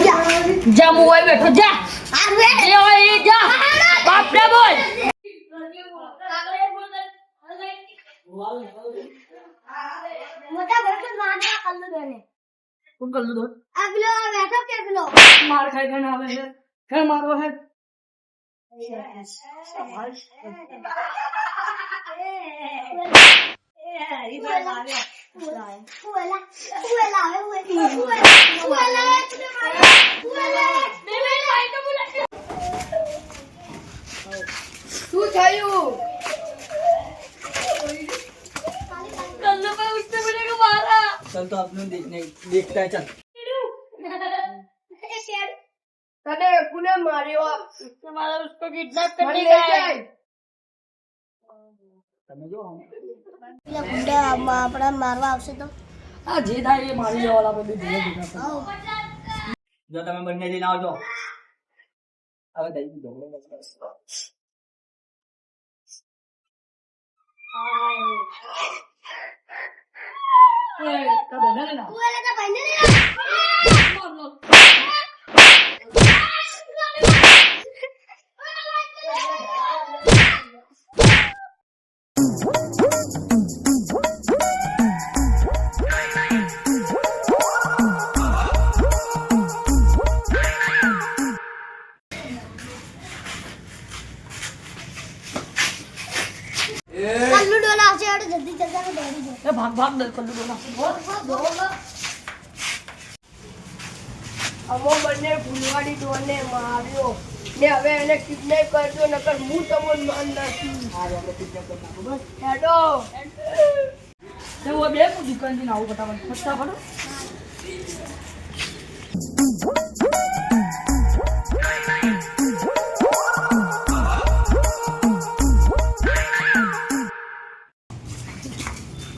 જા જા હું અહીં બેઠો જા આ રે જે હોય એ જા બાપને બોલ મોટા કલ્લુ કોણ કલ્લું બેઠો કે માર ખાઈ આવે છે. મારો હે. શું થયું? चल तो अपने देखने देखता है चल तने कुने मारियो तुम्हारा उसको किडनैप करने का है તમે જો પેલા ગુંડા આપણા મારવા આવશે તો આ જે થાય એ મારી લેવાના બધું ધીરે ધીરે આપણે. જો તમે બંને જઈને આવજો હવે દઈ દીધો બસ. તો ભાઈને ડોન આવશે એટલે જલ્દી જલ્દી દોડી જાય એ ભાગ ભાગ ડર કલ્લુ ડોન આવશે અમો બંને ફૂલવાડી ડોનને માર્યો. ને હવે એને કિડનેપ કરજો નકર હું તમને માન નાખી હારે અમે કિડનેપ કરી નાખું બસ. હેડો. તો બે દુકાનથી આવું ફટાફટ ફટાફટ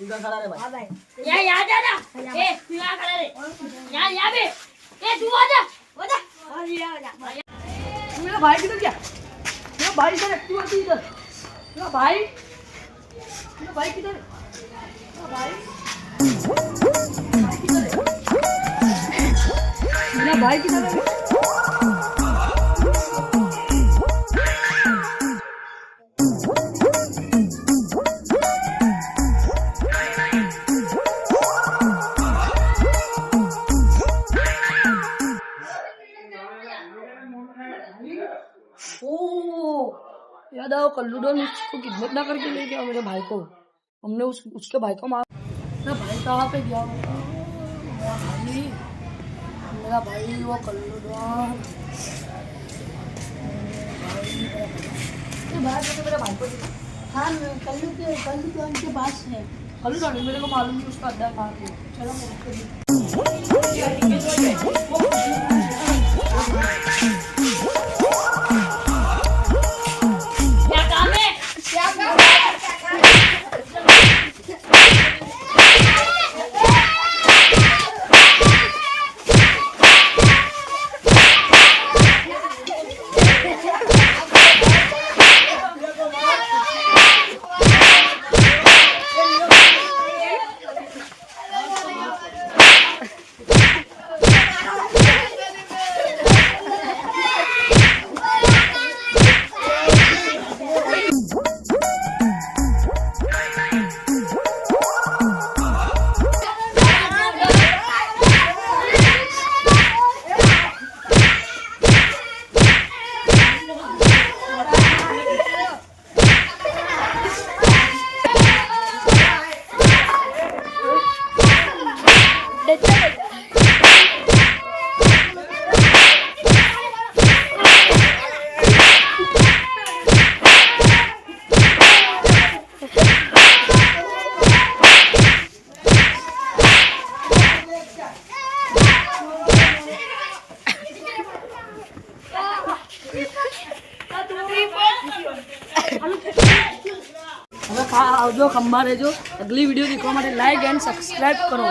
निकालो सीधा खड़ा रहे सीधा खड़ा रहे भाई यहाँ यहाँ जा ना ए तू यहाँ खड़ा रे यहाँ यहाँ पे ए तू आ जा आ जा और ये आ जा मेरा भाई किधर गया मेरा भाई इधर एक्टिवा थी इधर मेरा भाई मेरा भाई किधर है? मेरा भाई भाई किधर है? मेरा भाई किधर है ओह, याद आओ कल्लू डॉन उसको किडनैप ना करके ले गया मेरे भाई को। हमने उस, उसके भाई को मार मेरा भाई कहाँ पे गया? मेरा भाई मेरा भाई, वो कल्लू डॉन। जाके मेरे भाई को हाँ कल्लू के कल्लू के उनके पास है। कल्लू डॉन मेरे को मालूम नहीं, उसका अड्डा कहाँ पे चलो આવજો ખંભા રહેજો અગલી વીડિયો દેખવા માટે લાઈક એન્ડ સબસ્ક્રાઈબ કરો.